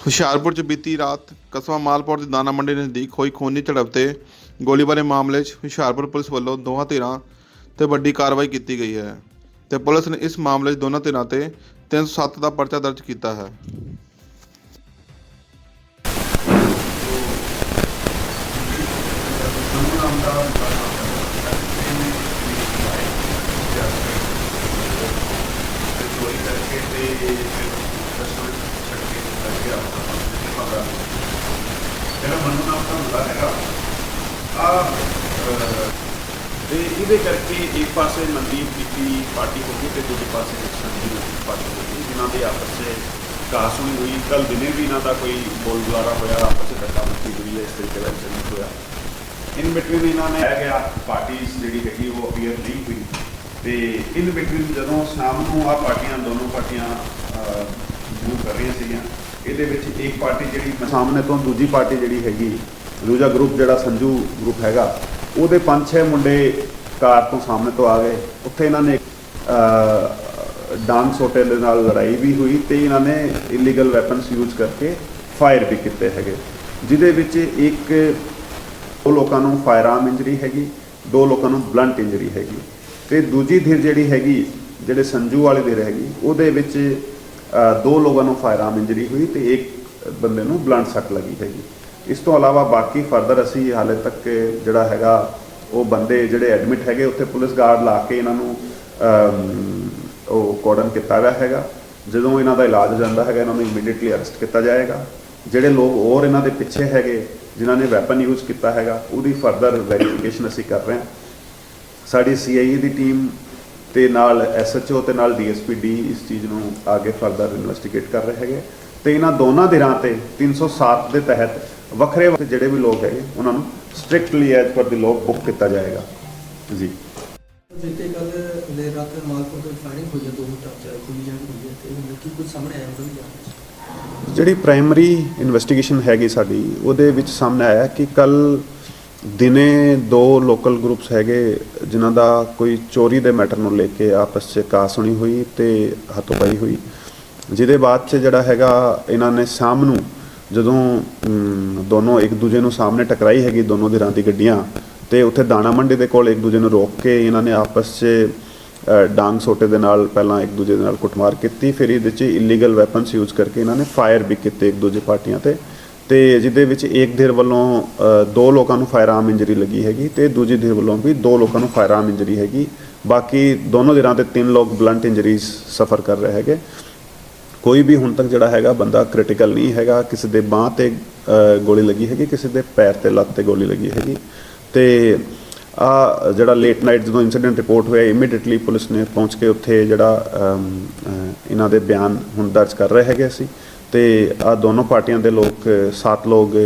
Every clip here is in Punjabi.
ਹੁਸ਼ਿਆਰਪੁਰ 'ਚ ਬੀਤੀ ਰਾਤ ਕਸਬਾ ਮਾਲਪੁਰ ਦੀ ਦਾਣਾ ਮੰਡੀ ਨਜ਼ਦੀਕ ਹੋਈ ਖੂਨੀ ਝੜਪ ਤੇ ਗੋਲੀਬਾਰੀ ਮਾਮਲੇ 'ਚ ਹੁਸ਼ਿਆਰਪੁਰ ਪੁਲਿਸ ਵੱਲੋਂ ਦੋਹਾਂ ਧਿਰਾਂ ਤੇ ਵੱਡੀ ਕਾਰਵਾਈ ਕੀਤੀ ਗਈ ਹੈ ਤੇ ਪੁਲਿਸ ਨੇ ਇਸ ਮਾਮਲੇ 'ਚ ਦੋਨਾਂ ਧਿਰਾਂ ਤੇ 307 ਦਾ ਪਰਚਾ ਦਰਜ ਕੀਤਾ ਹੈ। ਕਰਕੇ ਤੇ ਫਿਰ ਰਸੋਈ ਛੱਡ ਕੇ ਲੱਗ ਮੰਨਣਾ ਤਾਂ ਹੁੰਦਾ ਹੈਗਾ, ਆ ਤੇ ਇਹਦੇ ਕਰਕੇ ਇੱਕ ਪਾਸੇ ਮਨਦੀਪ ਕੀਤੀ ਪਾਰਟੀ ਹੋ ਗਈ ਤੇ ਦੂਜੇ ਪਾਸੇ ਸੰਜੀਵ ਪਾਰਟੀ ਹੋ ਗਈ, ਜਿਨ੍ਹਾਂ ਦੇ ਆਪਸ 'ਚ ਕਾਸੂਨੀ ਹੋਈ। ਕੱਲ ਦਿਨੇ ਵੀ ਇਹਨਾਂ ਦਾ ਕੋਈ ਬੋਲ ਬੁਲਾਰਾ ਹੋਇਆ, ਆਪਸ 'ਚ ਧੱਕਾ ਮੁੱਕੀ ਹੋਈ ਹੈ ਇਸ ਤਰੀਕੇ ਦਾ ਇੰਸੀਡੈਂਟ ਹੋਇਆ। ਇਨ ਬਿਟਵੀਨ ਇਹਨਾਂ ਨੇ ਰਹਿ ਗਿਆ ਪਾਰਟੀਆਂ ਜਿਹੜੀ ਹੈਗੀ ਉਹ ਅਪੀਅਰ ਨਹੀਂ ਹੋਈ। ਤੇ ਇਨ ਬਿਟਵੀਨ ਜਦੋਂ ਸ਼ਾਮ ਨੂੰ ਆ ਪਾਰਟੀਆਂ, ਦੋਨੋਂ ਪਾਰਟੀਆਂ ਮੂਵ ਕਰ ਰਹੀਆਂ ਸੀਗੀਆਂ ਇਹਦੇ ਵਿੱਚ ਇੱਕ ਪਾਰਟੀ ਜਿਹੜੀ ਸਾਹਮਣੇ ਤੋਂ ਦੂਜੀ ਪਾਰਟੀ ਜਿਹੜੀ ਹੈਗੀ ਦੂਜਾ ਗਰੁੱਪ ਜਿਹੜਾ ਸੰਜੂ ਗਰੁੱਪ ਹੈਗਾ ਉਹਦੇ ਪੰਜ ਛੇ ਮੁੰਡੇ ਕਾਰ ਤੋਂ ਸਾਹਮਣੇ ਤੋਂ ਆ ਗਏ। ਉੱਥੇ ਇਹਨਾਂ ਨੇ ਅਹ, ਡਾਂਗ ਸੋਟੇ ਦੇ ਨਾਲ ਲੜਾਈ ਵੀ ਹੋਈ ਤੇ ਇਹਨਾਂ ਨੇ ਇਲੀਗਲ ਵੈਪਨਸ ਯੂਜ਼ ਕਰਕੇ ਫਾਇਰ ਵੀ ਕੀਤੇ ਹੈਗੇ। ਜਿਹਦੇ ਵਿੱਚ ਇੱਕ ਉਹ ਲੋਕਾਂ ਨੂੰ ਫਾਇਰ ਫਾਇਰਆਰਮ ਇੰਜਰੀ ਹੈਗੀ ਦੋ ਲੋਕਾਂ ਨੂੰ ਬਲੰਟ ਇੰਜਰੀ ਹੈਗੀ। ਤੇ ਦੂਜੀ ਧਿਰ ਜਿਹੜੀ ਹੈਗੀ ਜਿਹੜੇ ਸੰਜੂ ਵਾਲੇ ਧਿਰ ਹੈਗੀ ਉਹਦੇ ਵਿੱਚ ਦੋ ਲੋਕਾਂ ਨੂੰ ਫਾਇਰਆਰਮ ਇੰਜਰੀ ਹੋਈ ਤੇ ਇੱਕ ਬੰਦੇ ਨੂੰ ਬਲੰਟ ਸੱਟ ਲੱਗੀ ਹੈਗੀ। ਇਸ ਤੋਂ ਇਲਾਵਾ ਬਾਕੀ ਫਰਦਰ ਅਸੀਂ ਹਾਲੇ ਤੱਕ ਜਿਹੜਾ ਹੈਗਾ, ਉਹ ਬੰਦੇ ਜਿਹੜੇ ਐਡਮਿਟ ਹੈਗੇ, ਉੱਥੇ ਪੁਲਿਸ ਗਾਰਡ ਲਾ ਕੇ ਇਹਨਾਂ ਨੂੰ ਉਹ ਕੋਡਨ ਕੀਤਾ ਗਿਆ ਹੈਗਾ। ਜਦੋਂ ਇਹਨਾਂ ਦਾ ਇਲਾਜ ਜਾਂਦਾ ਹੈਗਾ, ਇਹਨਾਂ ਨੂੰ ਇਮੀਡੀਏਟਲੀ ਅਰੈਸਟ ਕੀਤਾ ਜਾਏਗਾ। ਜਿਹੜੇ ਲੋਕ ਹੋਰ ਇਹਨਾਂ ਦੇ ਪਿੱਛੇ ਹੈਗੇ, ਜਿਨ੍ਹਾਂ ਨੇ ਵੈਪਨ ਯੂਜ਼ ਕੀਤਾ ਹੈਗਾ, ਉਹਦੀ ਫਰਦਰ ਵੈਰੀਫਿਕੇਸ਼ਨ ਅਸੀਂ ਕਰ ਰਹੇ ਹਾਂ। ਸਾਡੀ ਸੀਆਈਏ ਦੀ ਟੀਮ ਤੇ ਨਾਲ ਐਸਐਚਓ ਤੇ ਨਾਲ ਡੀਐਸਪੀ ਡੀ ਇਸ ਚੀਜ਼ ਨੂੰ ਅੱਗੇ ਫਰਦਰ ਇਨਵੈਸਟੀਗੇਟ ਕਰ ਰਹੇ ਹੈਗੇ ਤੇ ਇਹਨਾਂ ਦੋਨਾਂ ਧਿਰਾਂ ਤੇ 307 ਦੇ ਤਹਿਤ ਵੱਖਰੇ ਵੱਖਰੇ ਜਿਹੜੇ ਵੀ ਲੋਕ ਹੈਗੇ ਉਹਨਾਂ ਨੂੰ ਸਟ੍ਰਿਕਟਲੀ ਐਜ਼ ਪਰ ਦੀ ਲੋਕ ਬੁੱਕ ਕੀਤਾ ਜਾਏਗਾ। ਜੀ। ਬੀਤੇ ਕੱਲ ਦੇਰ ਰਾਤ ਮਾਲਪੁਰ ਤੋਂ ਫਾਇਰਿੰਗ ਹੋਈ ਹੈ ਦੋ ਟਾਚਾ ਕੋਈ ਜਾਣ ਹੋਈ ਹੈ ਤੇ ਹੁਣ ਕੀ ਕੁਝ ਸਾਹਮਣੇ ਆਇਆ ਉਹਦੇ ਵਿੱਚ ਜਿਹੜੀ ਪ੍ਰਾਇਮਰੀ ਇਨਵੈਸਟੀਗੇਸ਼ਨ ਹੈਗੀ ਸਾਡੀ ਉਹਦੇ ਵਿੱਚ ਸਾਹਮਣੇ ਆਇਆ ਕਿ ਕੱਲ ਦਿਨੇ ਦੋ ਲੋਕਲ ਗਰੁੱਪਸ ਹੈਗੇ, ਜਿਨ੍ਹਾਂ ਦਾ ਕੋਈ ਚੋਰੀ ਦੇ ਮੈਟਰ ਨੂੰ ਲੈ ਕੇ ਆਪਸ 'ਚ ਕਾਸੁਣੀ ਹੋਈ ਤੇ ਹੱਥੋਂ-ਪਾਈ ਹੋਈ। ਜਿਹਦੇ ਬਾਅਦ 'ਚ ਜਿਹੜਾ ਹੈਗਾ, ਇਹਨਾਂ ਨੇ ਸ਼ਾਮ ਨੂੰ ਜਦੋਂ ਦੋਨੋਂ ਇੱਕ ਦੂਜੇ ਨੂੰ ਸਾਹਮਣੇ ਟਕਰਾਈ ਹੈਗੀ ਦੋਨੋਂ ਧਿਰਾਂ ਦੀ ਗੱਡੀਆਂ, ਤੇ ਉੱਥੇ ਦਾਣਾ ਮੰਡੀ ਦੇ ਕੋਲ ਇੱਕ ਦੂਜੇ ਨੂੰ ਰੋਕ ਕੇ ਇਹਨਾਂ ਨੇ ਆਪਸ 'ਚ ਡਾਂਗ ਸੋਟੇ ਦੇ ਨਾਲ ਪਹਿਲਾਂ ਇੱਕ ਦੂਜੇ ਦੇ ਨਾਲ ਕੁੱਟਮਾਰ ਕੀਤੀ, ਫਿਰ ਇਹਦੇ 'ਚ ਇਲੀਗਲ ਵੈਪਨਸ ਯੂਜ਼ ਕਰਕੇ ਇਹਨਾਂ ਨੇ ਫਾਇਰ ਵੀ ਕੀਤੇ ਇੱਕ ਦੂਜੇ ਪਾਰਟੀਆਂ ਤੇ। ਤੇ ਜਿਹਦੇ ਵਿੱਚ ਇੱਕ ਧਿਰ ਵੱਲੋਂ ਦੋ ਲੋਕਾਂ ਨੂੰ ਫਾਇਰ ਫਾਇਰਆਰਮ ਇੰਜਰੀ ਲੱਗੀ ਹੈਗੀ ਤੇ ਦੂਜੀ ਧਿਰ ਵੱਲੋਂ ਵੀ ਦੋ ਲੋਕਾਂ ਨੂੰ ਫਾਇਰ ਫਾਇਰਆਰਮ ਇੰਜਰੀ ਹੈਗੀ। ਬਾਕੀ ਦੋਨੋਂ ਧਿਰਾਂ ਤੇ ਤਿੰਨ ਲੋਕ ਬਲੰਟ ਇੰਜਰੀਜ਼ ਸਫਰ ਕਰ ਰਹੇ ਹੈਗੇ। ਕੋਈ ਵੀ ਹੁਣ ਤੱਕ ਜਿਹੜਾ ਹੈਗਾ ਬੰਦਾ ਕ੍ਰਿਟੀਕਲ ਨਹੀਂ ਹੈਗਾ, ਕਿਸੇ ਦੇ ਬਾਹ ਤੇ ਗੋਲੀ ਲੱਗੀ ਹੈਗੀ, ਕਿਸੇ ਦੇ ਪੈਰ ਤੇ ਲੱਤ ਤੇ ਗੋਲੀ ਲੱਗੀ ਹੈਗੀ। ਤੇ ਆ ਜਿਹੜਾ ਲੇਟ ਨਾਈਟ ਜਦੋਂ ਇਨਸੀਡੈਂਟ ਰਿਪੋਰਟ ਹੋਇਆ ਇਮੀਡੀਏਟਲੀ ਪੁਲਿਸ ਨੇ ਪਹੁੰਚ ਕੇ ਉੱਥੇ ਜਿਹੜਾ ਇਹਨਾਂ ਦੇ ਬਿਆਨ ਹੁਣ ਦਰਜ ਕਰ ਰਹੇ ਹੈਗੇ ਅਸੀਂ। ਤੇ ਆ ਦੋਨੋਂ ਪਾਰਟੀਆਂ ਦੇ ਲੋਕ, ਸੱਤ ਲੋਕ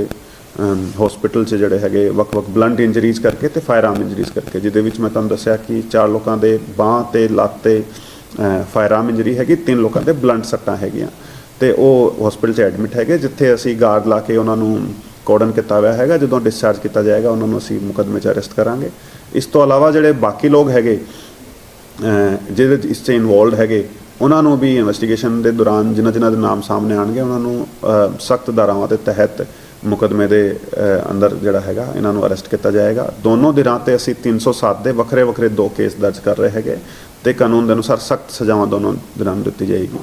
ਹਸਪੀਟਲ 'ਚ ਜਿਹੜੇ ਹੈਗੇ, ਵੱਖ-ਵੱਖ ਬਲੰਟ ਇੰਜਰੀਜ਼ ਕਰਕੇ ਤੇ ਫਾਇਰਆਰਮ ਇੰਜਰੀਜ਼ ਕਰਕੇ, ਜਿਹਦੇ ਵਿੱਚ ਮੈਂ ਤੁਹਾਨੂੰ ਦੱਸਿਆ ਕਿ ਚਾਰ ਲੋਕਾਂ ਦੇ ਬਾਹ ਤੇ ਲੱਤ ਤੇ ਫਾਇਰ ਫਾਇਰਆਰਮ ਇੰਜਰੀ ਹੈਗੀ, ਤਿੰਨ ਲੋਕਾਂ ਦੇ ਬਲੰਟ ਸੱਟਾਂ ਹੈਗੀਆਂ। ਤੇ ਉਹ ਹਸਪੀਟਲ 'ਚ ਐਡਮਿਟ ਹੈਗੇ, ਜਿੱਥੇ ਅਸੀਂ ਗਾਰਡ ਲਾ ਕੇ ਉਹਨਾਂ ਨੂੰ ਕੋਡਨ ਕੀਤਾ ਹੋਇਆ ਹੈਗਾ, ਜਦੋਂ ਡਿਸਚਾਰਜ ਕੀਤਾ ਜਾਏਗਾ, ਉਹਨਾਂ ਨੂੰ ਅਸੀਂ ਮੁਕੱਦਮੇ 'ਚ ਅਰੈਸਟ ਕਰਾਂਗੇ। ਇਸ ਤੋਂ ਇਲਾਵਾ ਜਿਹੜੇ ਬਾਕੀ ਲੋਕ ਹੈਗੇ ਜਿਹਦੇ ਇਸ 'ਚ ਇਨਵੋਲਡ ਹੈਗੇ ਉਹਨਾਂ ਨੂੰ ਵੀ ਇਨਵੈਸਟੀਗੇਸ਼ਨ ਦੇ ਦੌਰਾਨ ਜਿਨ੍ਹਾਂ ਜਿਨ੍ਹਾਂ ਦੇ ਨਾਮ ਸਾਹਮਣੇ ਆਣਗੇ ਉਹਨਾਂ ਨੂੰ ਸਖਤ ਧਾਰਾਵਾਂ ਦੇ ਤਹਿਤ ਮੁਕੱਦਮੇ ਦੇ ਅੰਦਰ ਜਿਹੜਾ ਹੈਗਾ ਇਹਨਾਂ ਨੂੰ ਅਰੈਸਟ ਕੀਤਾ ਜਾਏਗਾ। ਦੋਨੋਂ ਦਿਨਾਂ ਤੇ ਅਸੀਂ 307 ਦੇ ਵੱਖਰੇ ਵੱਖਰੇ ਦੋ ਕੇਸ ਦਰਜ ਕਰ ਰਹੇ ਹੈਗੇ ਤੇ ਕਾਨੂੰਨ ਦੇ ਅਨੁਸਾਰ ਸਖਤ ਸਜ਼ਾਵਾਂ ਦੋਨੋਂ ਦਿਨਾਂ ਨੂੰ ਦਿੱਤੀ ਜਾਏਗੀ।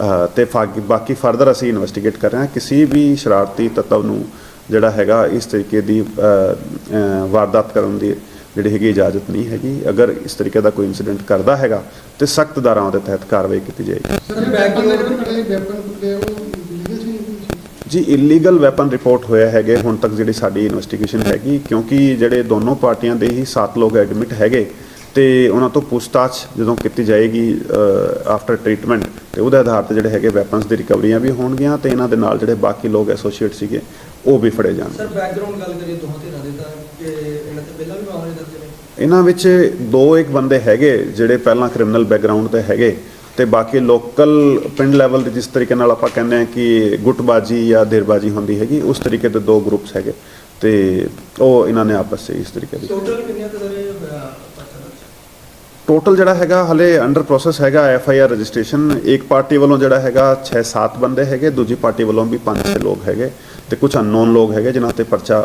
ਅਹ, ਤੇ ਬਾਕੀ ਫਰਦਰ ਅਸੀਂ ਇਨਵੈਸਟੀਗੇਟ ਕਰ ਰਹੇ ਹਾਂ। ਕਿਸੇ ਵੀ ਸ਼ਰਾਰਤੀ ਤੱਤਵ ਨੂੰ ਜਿਹੜਾ ਹੈਗਾ ਇਸ ਤਰੀਕੇ ਦੀ ਵਾਰਦਾਤ ਕਰਨ ਦੀ ਜਿਹੜੀ ਹੈਗੀ ਇਜਾਜ਼ਤ ਨਹੀਂ ਹੈਗੀ। ਅਗਰ ਇਸ ਤਰੀਕੇ ਦਾ ਕੋਈ ਇਨਸੀਡੈਂਟ ਕਰਦਾ ਹੈਗਾ, ਤੇ ਸਖਤ ਧਾਰਾਵਾਂ ਦੇ ਤਹਿਤ ਕਾਰਵਾਈ ਕੀਤੀ ਜਾਏਗੀ। ਜੀ ਇਲੀਗਲ ਵੈਪਨ ਰਿਪੋਰਟ ਹੋਇਆ ਹੈਗੇ, ਹੁਣ ਤੱਕ ਜਿਹੜੀ ਸਾਡੀ ਇਨਵੈਸਟੀਗੇਸ਼ਨ ਹੈਗੀ, ਕਿਉਂਕਿ ਜਿਹੜੇ ਦੋਨੋਂ ਪਾਰਟੀਆਂ ਦੇ ਹੀ 7 ਲੋਕ ਐਡਮਿਟ ਹੈਗੇ ਤੇ ਉਹਨਾਂ ਤੋਂ ਪੁੱਛਤਾਛ ਜਦੋਂ ਕੀਤੀ ਜਾਏਗੀ ਆਫਟਰ ਟ੍ਰੀਟਮੈਂਟ ਤੇ ਉਹਦੇ ਆਧਾਰ ਤੇ ਜਿਹੜੇ ਹੈਗੇ ਵੈਪਨਸ ਦੀ ਰਿਕਵਰੀਆਂ ਵੀ ਹੋਣਗੀਆਂ ਤੇ ਇਹਨਾਂ ਦੇ ਨਾਲ ਜਿਹੜੇ ਬਾਕੀ ਲੋਕ ਐਸੋਸੀਏਟ ਸੀਗੇ ਉਹ ਵੀ ਫੜੇ ਜਾਣਗੇ। ਸਰ ਬੈਕਗ੍ਰਾਉਂਡ ਗੱਲ ਕਰੀਏ ਦੋਹਾਂ ਧਿਰਾਂ ਦੇ ਤਾਂ ਕਿ ਇਹਨਾਂ ਤੇ ਪਹਿਲਾਂ ਵੀ ਮਾਮਲੇ ਦਰਜ ਨੇ? ਇਹਨਾਂ ਵਿੱਚ ਦੋ ਇੱਕ ਬੰਦੇ ਹੈਗੇ ਜਿਹੜੇ ਪਹਿਲਾਂ ਕ੍ਰਿਮੀਨਲ ਬੈਕਗ੍ਰਾਉਂਡ ਤੇ ਹੈਗੇ ਤੇ ਬਾਕੀ ਲੋਕਲ ਪਿੰਡ ਲੈਵਲ ਤੇ ਜਿਸ ਤਰੀਕੇ ਨਾਲ ਆਪਾਂ ਕਹਿੰਦੇ ਆ ਕਿ ਗੁੱਟਬਾਜੀ ਜਾਂ ਧਿਰਬਾਜੀ ਹੁੰਦੀ ਹੈਗੀ ਉਸ ਤਰੀਕੇ ਦੇ ਦੋ ਗਰੁੱਪਸ ਹੈਗੇ ਤੇ ਉਹ ਇਹਨਾਂ ਨੇ ਆਪਸ ਵਿੱਚ ਇਸ ਤਰੀਕੇ ਦੀ ਟੋਟਲ ਕਿੰਨੀਆਂ ਤੇ ਸਰ ਇਹ ਹੋਇਆ ਪਰਚਾ ਦਰਜ ਟੋਟਲ ਜਿਹੜਾ ਹੈਗਾ ਹਲੇ ਅੰਡਰ ਪ੍ਰੋਸੈਸ ਹੈਗਾ ਐਫ ਆਈ ਆਰ ਰਜਿਸਟ੍ਰੇਸ਼ਨ ਇੱਕ ਪਾਰਟੀ ਵੱਲੋਂ ਜਿਹੜਾ ਹੈਗਾ 6-7 ਬੰਦੇ ਹੈਗੇ, ਦੂਜੀ ਪਾਰਟੀ ਵੱਲੋਂ ਵੀ 5-6 ਲੋਕ ਹੈਗੇ ਤੇ ਕੁਝ ਅਨਨੋਨ ਲੋਕ ਹੈਗੇ ਜਿਨ੍ਹਾਂ ਤੇ ਪਰਚਾ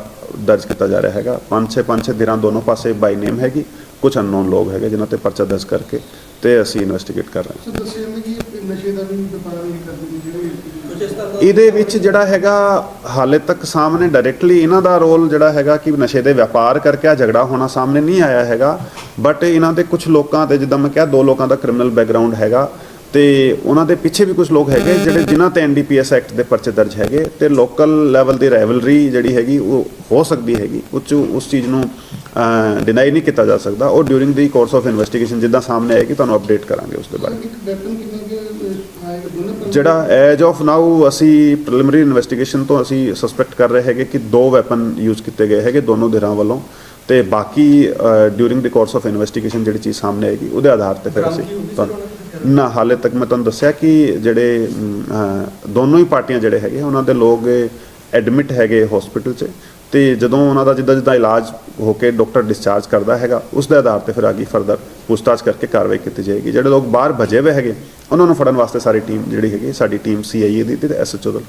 ਦਰਜ ਕੀਤਾ ਜਾ ਰਿਹਾ ਹੈਗਾ। 5-6 5-6 ਦਿਨਾਂ ਦੋਨੋਂ ਪਾਸੇ ਬਾਈ ਨੇਮ ਹੈਗੀ ਕੁਝ ਅਨਨੋਨ ਲੋਕ ਹੈਗੇ ਜਿਨ੍ਹਾਂ ਤੇ ਪਰਚਾ ਦਰਜ ਕਰਕੇ ਤੇ ਅਸੀਂ ਇਨਵੈਸਟੀਗੇਟ ਕਰ ਰਹੇ ਹਾਂ। ਸਰ ਦੱਸਿਆ ਕਿ ਇਹ ਨਸ਼ੇ ਦਾ ਵੀ ਵਪਾਰ ਵੀ ਕਰਦੇ ਨੇ ਜਿਹੜੇ ਕੁਝ ਇਸ ਤਰ੍ਹਾਂ ਦਾ ਇਹਦੇ ਵਿੱਚ ਜਿਹੜਾ ਹੈਗਾ ਹਾਲੇ ਤੱਕ ਸਾਹਮਣੇ ਡਾਇਰੈਕਟਲੀ ਇਹਨਾਂ ਦਾ ਰੋਲ ਜਿਹੜਾ ਹੈਗਾ ਕਿ ਨਸ਼ੇ ਦੇ ਵਪਾਰ ਕਰਕੇ ਆ, ਝਗੜਾ ਹੋਣਾ ਸਾਹਮਣੇ ਨਹੀਂ ਆਇਆ ਹੈਗਾ ਬਟ ਇਹਨਾਂ ਦੇ ਕੁਝ ਲੋਕਾਂ ਤੇ, ਜਿੱਦਾਂ ਮੈਂ ਕਿਹਾ, ਦੋ ਲੋਕਾਂ ਦਾ ਕ੍ਰਿਮੀਨਲ ਬੈਕਗ੍ਰਾਉਂਡ ਹੈਗਾ। ਤੇ ਉਹਨਾਂ ਦੇ ਪਿੱਛੇ ਵੀ ਕੁਝ ਲੋਕ ਹੈਗੇ ਜਿਹੜੇ ਜਿਨ੍ਹਾਂ ਤੇ ਐਨਡੀਪੀਐਸ ਐਕਟ ਦੇ ਪਰਚੇ ਦਰਜ ਹੈਗੇ ਤੇ ਲੋਕਲ ਲੈਵਲ ਦੀ ਰਾਈਵਲਰੀ ਜਿਹੜੀ ਹੈਗੀ ਉਹ ਹੋ ਸਕਦੀ ਹੈਗੀ ਉਹ 'ਚ ਉਸ ਚੀਜ਼ ਨੂੰ ਡਿਨਾਈ ਨਹੀਂ ਕੀਤਾ ਜਾ ਸਕਦਾ। ਉਹ during the course of investigation ਜਿੱਦਾਂ ਸਾਹਮਣੇ ਆਏਗੀ ਤੁਹਾਨੂੰ ਅਪਡੇਟ ਕਰਾਂਗੇ ਉਸ ਦੇ ਬਾਰੇ। ਜਿਹੜਾ ਐਜ ਆਫ ਨਾਓ ਅਸੀਂ ਪ੍ਰੀਲਿਮਿਨਰੀ ਇਨਵੈਸਟੀਗੇਸ਼ਨ ਤੋਂ ਅਸੀਂ ਸਸਪੈਕਟ ਕਰ ਰਹੇ ਹੈਗੇ ਕਿ ਦੋ ਵੈਪਨ ਯੂਜ਼ ਕੀਤੇ ਗਏ ਹੈਗੇ ਦੋਨੋਂ ਧਿਰਾਂ ਵੱਲੋਂ ਤੇ ਬਾਕੀ during the course of investigation ਜਿਹੜੀ ਚੀਜ਼ ਸਾਹਮਣੇ ਆਏਗੀ ਉਹਦੇ ਆਧਾਰ ਤੇ ਫਿਰ ਅਸੀਂ ਤੁਹਾਨੂੰ-? ਨਾ, ਹਾਲੇ ਤੱਕ ਮੈਂ ਤੁਹਾਨੂੰ ਦੱਸਿਆ ਕਿ ਜਿਹੜੇ ਦੋਨੋਂ ਹੀ ਪਾਰਟੀਆਂ ਜਿਹੜੇ ਹੈਗੇ, ਉਹਨਾਂ ਦੇ ਲੋਕ ਐਡਮਿਟ ਹੈਗੇ ਹਸਪੀਟਲ 'ਚ ਤੇ ਜਦੋਂ ਉਹਨਾਂ ਦਾ ਜਿੱਦਾਂ ਜਿੱਦਾਂ ਇਲਾਜ ਹੋ ਕੇ ਡਾਕਟਰ ਡਿਸਚਾਰਜ ਕਰਦਾ ਹੈਗਾ, ਉਸ ਦੇ ਆਧਾਰ ਤੇ ਫਿਰ ਅੱਗੇ ਫਰਦਰ ਪੁੱਛਤਾਛ ਕਰਕੇ ਕਾਰਵਾਈ ਕੀਤੀ ਜਾਏਗੀ। ਜਿਹੜੇ ਲੋਕ ਬਾਹਰ ਭਜੇ ਹੋਏ ਹੈਗੇ, ਉਹਨਾਂ ਨੂੰ ਫੜਨ ਵਾਸਤੇ ਸਾਰੀ ਟੀਮ ਜਿਹੜੀ ਹੈਗੀ, ਸਾਡੀ ਟੀਮ ਸੀਆਈਏ ਦੀ ਤੇ ਐਸਐਚਓ ਦਾ